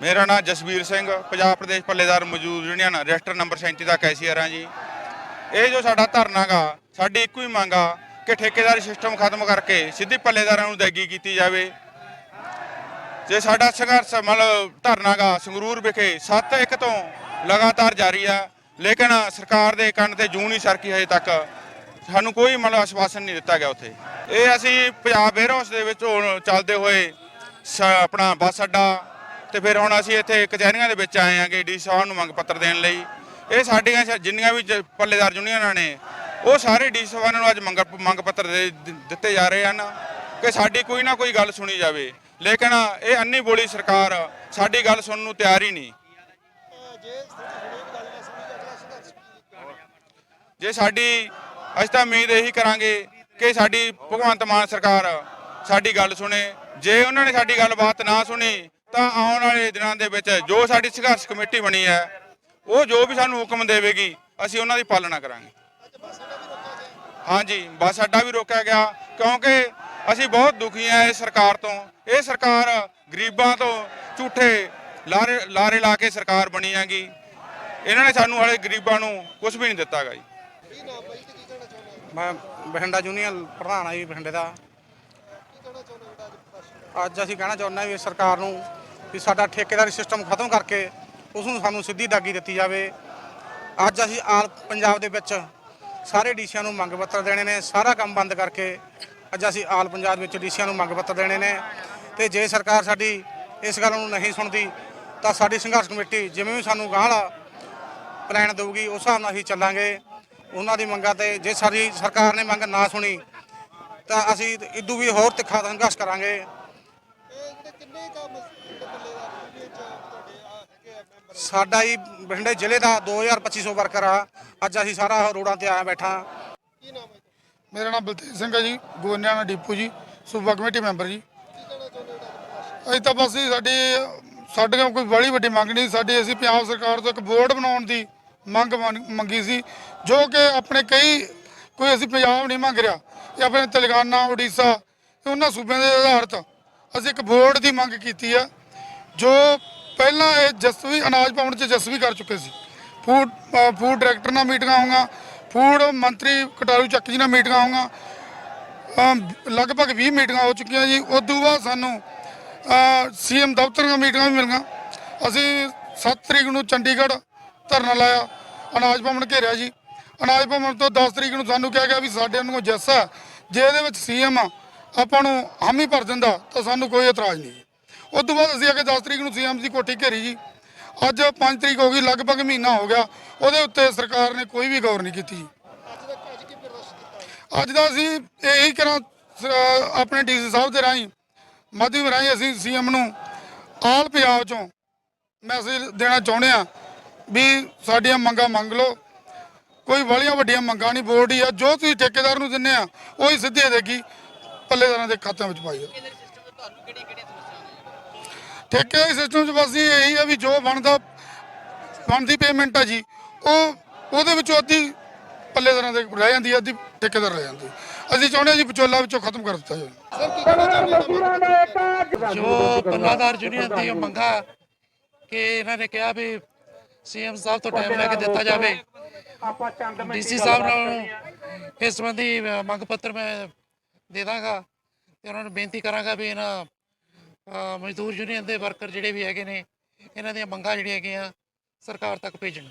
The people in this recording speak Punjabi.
ਮੇਰਾ ਨਾਮ ਜਸਵੀਰ ਸਿੰਘ, ਪੰਜਾਬ ਪ੍ਰਦੇਸ਼ ਪੱਲੇਦਾਰ ਮੌਜੂਦ ਯੂਨੀਅਨ ਰਜਿਸਟਰ ਨੰਬਰ 37 ਦਾ ਕੈਸ਼ੀਅਰ ਹਾਂ ਜੀ। ਇਹ ਜੋ ਸਾਡਾ ਧਰਨਾ ਗਾ, ਸਾਡੀ ਇੱਕੋ ਹੀ ਮੰਗ ਆ ਕਿ ਠੇਕੇਦਾਰੀ ਸਿਸਟਮ ਖਤਮ ਕਰਕੇ ਸਿੱਧੀ ਪੱਲੇਦਾਰਾਂ ਨੂੰ ਦਾਗੀ ਕੀਤੀ ਜਾਵੇ। ਜੇ ਸਾਡਾ ਸੰਘਰਸ਼ ਮਤਲਬ ਧਰਨਾ ਗਾ ਸੰਗਰੂਰ ਵਿਖੇ 7-1 ਤੋਂ ਲਗਾਤਾਰ ਜਾਰੀ ਆ, ਲੇਕਿਨ ਸਰਕਾਰ ਦੇ ਕੰਨ ਤੇ ਜੂੰ ਨਹੀਂ ਸਰਕੀ ਹਜੇ ਤੱਕ, ਸਾਨੂੰ ਕੋਈ ਮਤਲਬ ਆਸ਼ਵਾਸਨ ਨਹੀਂ ਦਿੱਤਾ ਗਿਆ ਉੱਥੇ। ਇਹ ਅਸੀਂ ਪੰਜਾਬ ਵੇਅਰਹਾਊਸ ਦੇ ਵਿੱਚ ਹੁਣ ਚੱਲਦੇ ਹੋਏ ਸ- ਆਪਣਾ ਬੱਸ ਅੱਡਾ ਤੇ ਫਿਰ ਹੁਣ ਅਸੀਂ ਇੱਥੇ ਕਚਹਿਰੀਆਂ ਦੇ ਵਿੱਚ ਆਏ ਆਂਗੇ ਡੀ ਸਾਹਿਬ ਨੂੰ ਮੰਗ ਪੱਤਰ ਦੇਣ ਲਈ। ਇਹ ਸਾਡੀਆਂ ਸ- ਜਿੰਨੀਆਂ ਵੀ ਜ- ਪੱਲੇਦਾਰ ਯੂਨੀਅਨਾਂ ਨੇ, ਉਹ ਸਾਰੇ ਡੀ ਸਾਹਿਬਾਨ ਨੂੰ ਅੱਜ ਮੰਗ ਮੰਗ ਪੱਤਰ ਦੇ, ਦਿੱਤੇ ਜਾ ਰਹੇ ਹਨ ਕਿ ਸਾਡੀ ਕੋਈ ਨਾ ਕੋਈ ਗੱਲ ਸੁਣੀ ਜਾਵੇ। ਲੇਕਿਨ ਇਹ ਅੰਨੀ ਬੋਲੀ ਸਰਕਾਰ ਸਾਡੀ ਗੱਲ ਸੁਣਨ ਨੂੰ ਤਿਆਰ ਹੀ ਨਹੀਂ। ਜੇ ਸਾਡੀ, ਅਸੀਂ ਤਾਂ ਉਮੀਦ ਇਹੀ ਕਰਾਂਗੇ ਕਿ ਸਾਡੀ ਭਗਵੰਤ ਮਾਨ ਸਰਕਾਰ ਸਾਡੀ ਗੱਲ ਸੁਣੇ। ਜੇ ਉਹਨਾਂ ਨੇ ਸਾਡੀ ਗੱਲਬਾਤ ਨਾ ਸੁਣੀ, ਤਾਂ ਆਉਣ ਵਾਲੇ ਦਿਨਾਂ ਦੇ ਵਿੱਚ ਜੋ ਸਾਡੀ ਸੰਘਰਸ਼ ਕਮੇਟੀ ਬਣੀ ਹੈ, ਉਹ ਜੋ ਵੀ ਸਾਨੂੰ ਹੁਕਮ ਦੇਵੇਗੀ, ਅਸੀਂ ਉਹਨਾਂ ਦੀ ਪਾਲਣਾ ਕਰਾਂਗੇ। ਹਾਂਜੀ, ਬੱਸ ਅੱਡਾ ਵੀ ਰੋਕਿਆ ਗਿਆ, ਕਿਉਂਕਿ ਅਸੀਂ ਬਹੁਤ ਦੁਖੀ ਹਾਂ ਇਸ ਸਰਕਾਰ ਤੋਂ। ਇਹ ਸਰਕਾਰ ਗਰੀਬਾਂ ਤੋਂ ਝੂਠੇ ਲਾਰੇ ਲਾਰੇ ਲਾ ਕੇ ਸਰਕਾਰ ਬਣੀ ਹੈਗੀ। ਇਹਨਾਂ ਨੇ ਸਾਨੂੰ ਹਾਲੇ ਗਰੀਬਾਂ ਨੂੰ ਕੁਝ ਵੀ ਨਹੀਂ ਦਿੱਤਾਗਾ ਜੀ। ਮੈਂ ਬਠਿੰਡਾ ਯੂਨੀਅਨ ਪ੍ਰਧਾਨ ਆ ਜੀ ਬਠਿੰਡੇ ਦਾ। ਅੱਜ ਅਸੀਂ ਕਹਿਣਾ ਚਾਹੁੰਦੇ ਹਾਂ ਵੀ ਸਰਕਾਰ ਨੂੰ ਵੀ ਸਾਡਾ ਠੇਕੇਦਾਰੀ ਸਿਸਟਮ ਖਤਮ ਕਰਕੇ ਉਸ ਨੂੰ ਸਾਨੂੰ ਸਿੱਧੀ ਦਾਗੀ ਦਿੱਤੀ ਜਾਵੇ। ਅੱਜ ਅਸੀਂ ਆਲ ਪੰਜਾਬ ਦੇ ਵਿੱਚ ਸਾਰੇ ਡੀਸੀਆਂ ਨੂੰ ਮੰਗ ਪੱਤਰ ਦੇਣੇ ਨੇ, ਸਾਰਾ ਕੰਮ ਬੰਦ ਕਰਕੇ ਅੱਜ ਅਸੀਂ ਆਲ ਪੰਜਾਬ ਵਿੱਚ ਡੀਸੀਆਂ ਨੂੰ ਮੰਗ ਪੱਤਰ ਦੇਣੇ ਨੇ ਤੇ ਜੇ ਸਰਕਾਰ ਸਾਡੀ ਇਸ ਗੱਲ ਨੂੰ ਨਹੀਂ ਸੁਣਦੀ, ਤਾਂ ਸਾਡੀ ਸੰਘਰਸ਼ ਕਮੇਟੀ ਜਿਵੇਂ ਵੀ ਸਾਨੂੰ ਗਾਂਹ ਵਾਲਾ ਪਲਾਨ ਦੇਊਗੀ, ਉਸ ਹਿਸਾਬ ਨਾਲ ਅਸੀਂ ਚੱਲਾਂਗੇ। ਉਹਨਾਂ ਦੀ ਮੰਗਾਂ ਤੇ ਜੇ ਸਾਡੀ ਸਰਕਾਰ ਨੇ ਮੰਗ ਨਾ ਸੁਣੀ, ਤਾਂ ਅਸੀਂ ਇਦੋਂ ਵੀ ਹੋਰ ਤਿੱਖਾ ਸੰਘਰਸ਼ ਕਰਾਂਗੇ। ਸਾਡਾ ਹੀ ਬਠਿੰਡੇ ਜ਼ਿਲ੍ਹੇ ਦਾ 2250 ਵਰਕਰ ਆ। ਅੱਜ ਅਸੀਂ ਸਾਰਾ ਰੋਡਾਂ ਤੇ ਆਇਆ ਬੈਠਾ। ਮੇਰਾ ਨਾਮ ਬਲਤੇਜ ਸਿੰਘ ਹੈ ਜੀ ਗੋਨਿਆਣਾ ਡਿਪੂ ਜੀ, ਸੂਬਾ ਕਮੇਟੀ ਮੈਂਬਰ ਜੀ। ਅਸੀਂ ਤਾਂ ਬਸ ਜੀ ਸਾਡੀ ਸਾਡੇ ਕੋਲ ਕੋਈ ਬੜੀ ਵੱਡੀ ਮੰਗ ਨਹੀਂ ਸਾਡੀ ਅਸੀਂ ਪੰਜਾਬ ਸਰਕਾਰ ਤੋਂ ਇੱਕ ਬੋਰਡ ਬਣਾਉਣ ਦੀ ਮੰਗ ਮੰਨ- ਮੰਗੀ ਸੀ, ਜੋ ਕਿ ਆਪਣੇ ਕਈ, ਕੋਈ ਅਸੀਂ ਪੰਜਾਬ ਨਹੀਂ ਮੰਗ ਰਿਹਾ ਇਹ ਆਪਣੇ ਤੇਲੰਗਾਨਾ, ਉੜੀਸਾ, ਉਹਨਾਂ ਸੂਬਿਆਂ ਦੇ ਆਧਾਰਿਤ ਅਸੀਂ ਇੱਕ ਬੋਰਡ ਦੀ ਮੰਗ ਕੀਤੀ ਆ, ਜੋ ਪਹਿਲਾਂ ਇਹ ਜਸਵੀ, ਅਨਾਜ ਪਾਉਣ ਚ ਜਸਵੀ ਕਰ ਚੁੱਕੇ ਸੀ। ਫੂਡ ਫੂਡ ਡਾਇਰੈਕਟਰ ਨਾਲ ਮੀਟਿੰਗਾਂ ਹੋਈਆਂ ਫੂਡ ਮੰਤਰੀ ਕਟਾਰੂ ਚੱਕ ਜੀ ਨਾਲ ਮੀਟਿੰਗਾਂ ਹੋਈਆਂ ਅਮ, ਲਗਭਗ 20 ਮੀਟਿੰਗਾਂ ਹੋ ਚੁੱਕੀਆਂ ਜੀ। ਉਸ ਤੋਂ ਬਾਅਦ ਸਾਨੂੰ ਸੀਐਮ ਦਫ਼ਤਰ ਦੀਆਂ ਮੀਟਿੰਗਾਂ ਵੀ ਮਿਲੀਆਂ। ਅਸੀਂ 7 ਤਰੀਕ ਨੂੰ ਚੰਡੀਗੜ੍ਹ ਧਰਨਾ ਲਾਇਆ। ਅਨਾਜ ਭਵਨ ਘੇਰਿਆ ਜੀ। ਅਨਾਜ ਭਵਨ ਤੋਂ 10 ਤਰੀਕ ਨੂੰ ਸਾਨੂੰ ਕਿਹਾ ਗਿਆ ਵੀ ਸਾਡੇ ਨੂੰ ਜੱਸ ਹੈ। ਜੇ ਇਹਦੇ ਵਿੱਚ ਸੀਐਮ ਆਪਾਂ ਨੂੰ ਹਾਮੀ ਭਰ ਦਿੰਦਾ, ਤਾਂ ਸਾਨੂੰ ਕੋਈ ਇਤਰਾਜ਼ ਨਹੀਂ। ਜੀ ਉਸ ਤੋਂ ਬਾਅਦ ਅਸੀਂ ਅੱਗੇ 10 ਤਰੀਕ ਨੂੰ ਸੀਐਮ ਦੀ ਕੋਠੀ ਘੇਰੀ ਜੀ। ਅੱਜ 5 ਤਰੀਕ ਹੋ ਗਈ, ਲਗਭਗ ਮਹੀਨਾ ਹੋ ਗਿਆ। ਉਹਦੇ ਉੱਤੇ ਸਰਕਾਰ ਨੇ ਕੋਈ ਵੀ ਗੌਰ ਨਹੀਂ ਕੀਤੀ। ਅੱਜ ਦਾ ਅਸੀਂ ਇਹੀ ਕਰਾਂ, ਸ- ਆਪਣੇ ਡੀਸੀ ਸਾਹਿਬ ਦੇ ਰਾਹੀਂ ਮਾਧਿਅਮ ਰਾਹੀਂ ਅਸੀਂ ਸੀਐਮ ਨੂੰ ਆਲ ਪੰਜਾਬ ਚੋਂ ਮੈਸੇਜ ਦੇਣਾ ਚਾਹੁੰਦੇ ਆ ਵੀ ਸਾਡੀਆਂ ਮੰਗਾਂ ਮੰਗ ਲਓ। ਕੋਈ ਵਾਲੀਆਂ ਵੱਡੀਆਂ ਮੰਗਾਂ ਨਹੀਂ ਬੋਲਦੀ ਆ। ਜੋ ਤੁਸੀਂ ਠੇਕੇਦਾਰ ਨੂੰ ਦਿੰਨੇ ਆ, ਉਹੀ ਸਿੱਧੇ ਦੇਗੀ ਪੱਲੇਦਾਰਾਂ ਦੇ ਖਾਤਿਆਂ ਵਿੱਚ ਪਾਈ ਜਾਓ ਠੇਕੇ ਦੇ ਸਿਸਟਮ 'ਚ ਬਸ ਜੀ ਇਹੀ ਆ ਵੀ ਜੋ ਬਣਦਾ ਬਣਦੀ ਪੇਮੈਂਟ ਆ ਜੀ। ਉਹ ਉਹਦੇ ਵਿੱਚੋਂ ਅੱਧੀ ਪੱਲੇਦਾਰਾਂ ਦੇ ਰਹਿ ਜਾਂਦੀ ਆ ਅੱਧੀ ਠੇਕੇਦਾਰ ਰਹਿ ਜਾਂਦੀ ਅਸੀਂ ਚਾਹੁੰਦੇ ਹਾਂ ਜੀ ਵਿਚੋਲਾ ਵਿੱਚੋਂ ਖਤਮ ਕਰ ਦਿੱਤਾ ਜਾਵੇ। ਜੋ ਪੱਲਾਦਾਰ ਯੂਨੀਅਨ ਦੀ ਉਹ ਮੰਗਾ ਕਿ ਇਹਨਾਂ ਨੇ ਕਿਹਾ ਵੀ ਸੀਐਮ ਸਾਹਿਬ ਤੋਂ ਟਾਈਮ ਲੈ ਕੇ ਦਿੱਤਾ ਜਾਵੇ। ਡੀਸੀ ਸਾਹਿਬ ਨਾਲ ਇਸ ਸੰਬੰਧੀ ਮੰਗ ਪੱਤਰ ਮੈਂ ਦੇ ਦਾਂਗਾ ਤੇ ਉਹਨਾਂ ਨੂੰ ਬੇਨਤੀ ਕਰਾਂਗਾ ਵੀ ਇਹਨਾਂ ਮਜ਼ਦੂਰ ਯੂਨੀਅਨ ਦੇ ਵਰਕਰ ਜਿਹੜੇ ਵੀ ਹੈਗੇ ਨੇ, ਇਹਨਾਂ ਦੀਆਂ ਮੰਗਾਂ ਜਿਹੜੀਆਂ ਹੈਗੀਆਂ ਸਰਕਾਰ ਤੱਕ ਭੇਜਣ।